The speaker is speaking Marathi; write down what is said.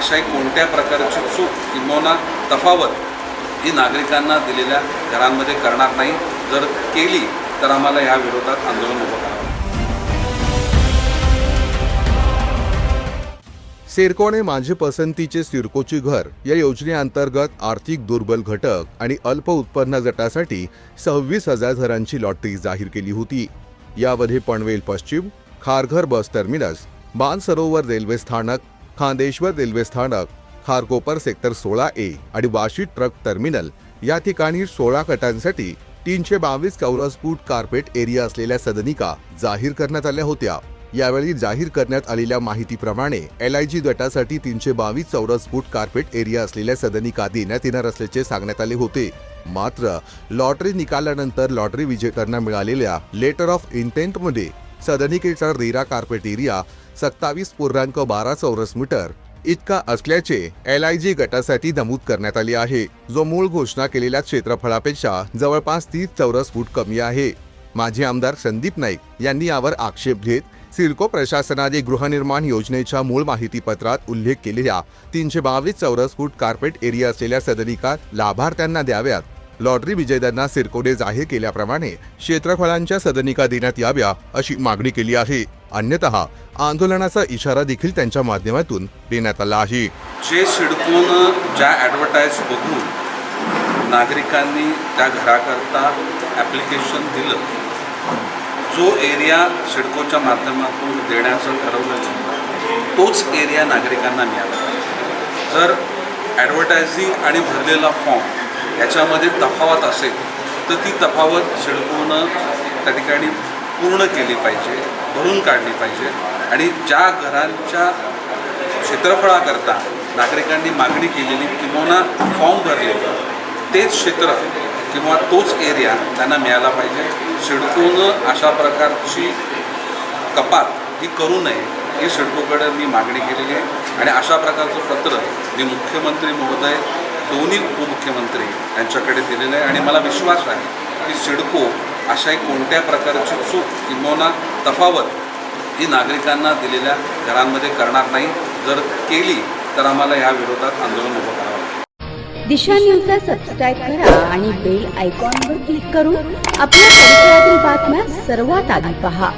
अशाही कोणत्या प्रकारची चूक किंवा तफावत ही नागरिकांना दिलेल्या घरांमध्ये करणार नाही? जर केली तर आम्हाला या विरोधात आंदोलन उभं करावं सिरकोने माझे पसंतीचे सिरकोची घर. या योजनेअंतर्गत आर्थिक दुर्बल घटक आणि अल्प उत्पन्न गटासाठी सव्वीस हजार घरांची लॉटरी जाहीर केली होती. यामध्ये पनवेल पश्चिम खारघर बस टर्मिनस बाणसरोवर रेल्वे स्थानक खांदेश्वर रेल्वे स्थानक खारकोपर सेक्टर सोळा ए आणि वाशी ट्रक टर्मिनल या ठिकाणी सोळा गटांसाठी तीनशे बावीस चौरस फूट कार्पेट एरिया असलेल्या सदनिका जाहीर करण्यात आल्या होत्या. यावेळी जाहीर करण्यात आलेल्या माहितीप्रमाणे एल आय जी गटासाठी तीनशे बावीस चौरस फूट कार्पेट एरिया असलेल्या सदनिका देण्यात येणार असल्याचे सांगण्यात आले होते. मात्र लॉटरी निकालानंतर लॉटरी विजेत्यांना मिळालेल्या लेटर ऑफ इंटेंटमध्ये सदनिकेचा रेरा कार्पेट एरिया सत्तावीस पूर्णांक बारा चौरस मीटर इतका असल्याचे एल आय जी गटासाठी नमूद करण्यात आले आहे. जो मूळ घोषणा केलेल्या क्षेत्रफळापेक्षा जवळपास तीस चौरस फूट कमी आहे. माजी आमदार संदीप नाईक यांनी यावर आक्षेप घेत सिडको प्रशासनाने गृहनिर्माण योजनेच्या मूळ माहितीपत्रात उल्लेख केलेल्या तीनशे बावीस चौरस फूट कार्पेट एरिया असलेल्या सदनिका लाभार्थ्यांना द्याव्यात लॉटरी विजेत्यांना सिरकोने जाहीर केल्याप्रमाणे क्षेत्रफळांच्या सदनिका देण्यात याव्या अशी मागणी केली आहे. अन्यतः आंदोलनाचा इशारा देखील त्यांच्या माध्यमातून देण्यात आला आहे. जे सिडकोनं ज्या ॲडव्हर्टाईज बघून नागरिकांनी त्या घराकरता ॲप्लिकेशन दिलं जो एरिया सिडकोच्या माध्यमातून देण्याचं ठरवलं तोच एरिया नागरिकांना मिळाला. जर ॲडव्हर्टायझिंग आणि भरलेला फॉर्म याच्यामध्ये तफावत असेल तर ती तफावत सिडकोनं त्या ठिकाणी पूर्ण केली पाहिजे भरून काढली पाहिजे. आणि ज्या घरांच्या क्षेत्रफळाकरता नागरिकांनी मागणी केलेली किंवा फॉर्म भरलेलं तेच क्षेत्र किंवा तोच एरिया त्यांना मिळाला पाहिजे. सिडकोनं अशा प्रकारची कपात ही करू नये ही सिडकोकडे मी मागणी केलेली आहे. आणि अशा प्रकारचं पत्र मी मुख्यमंत्री महोदय दोन्ही उपमुख्यमंत्री यांच्याकडे दिलेलं आहे आणि मला विश्वास आहे की सिडको अशाही कोणत्या प्रकारची चूक किंबहुना तफावत ही नागरिकांना दिलेल्या घरांमध्ये करणार नाही. जर केली तर आम्हाला या विरोधात आंदोलन उभं करावं दिशा न्यूजला सबस्क्राईब करा आणि बेल आयकॉनवर क्लिक करून आपल्या परिसरातील बातम्या सर्वात आधी पहा.